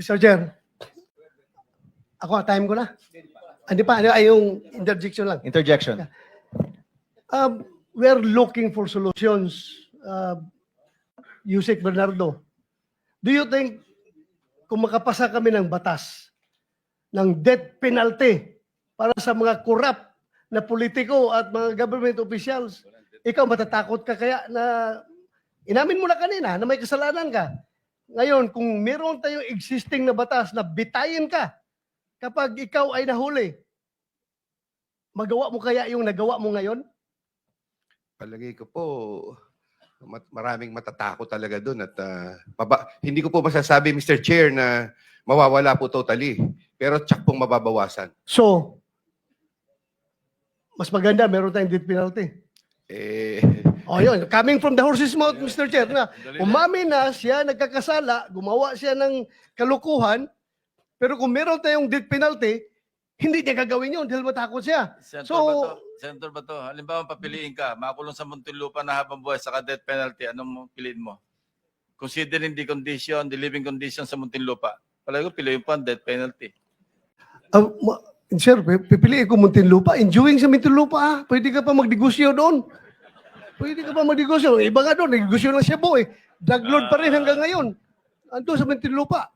Mr. Chair, ako, time ko na. Hindi pa, ay yung interjection lang. Interjection. Um, we're looking for solutions. Uh, Yusek Bernardo, do you think kung makapasa kami ng batas ng death penalty para sa mga corrupt na politiko at mga government officials, ikaw matatakot ka kaya na inamin mo na kanina na may kasalanan ka. Ngayon, kung meron tayong existing na batas na bitayin ka kapag ikaw ay nahuli, magawa mo kaya yung nagawa mo ngayon? Palagay ko po, mat- maraming matatakot talaga doon at ah, baba- hindi ko po masasabi, Mr. Chair, na mawawala po totally. Pero tsak pong mababawasan. So, mas maganda, meron tayong death penalty. Eh, O yun, coming from the horse's mouth, Mr. Chair, na umamin na siya, nagkakasala, gumawa siya ng kalukuhan, pero kung meron tayong death penalty, hindi niya gagawin yun dahil matakot siya. Senator So- Bato, Senator Bato, halimbawa papiliin ka, makulong sa Muntinlupa na habang buhay sa death penalty, anong piliin mo? Considering the condition, the living condition sa Muntinlupa, palagi ko piliin po ang death penalty. Ma- sir, pi- pipiliin ko Muntinlupa. Enjoying sa Muntinlupa, ah. Pwede ka pa magdegosyo doon. Pwede ka pa magdegosyo. Iba nga doon, negosyo ng Cebu eh. Drug pa rin hanggang ngayon. Ando sa Muntinlupa.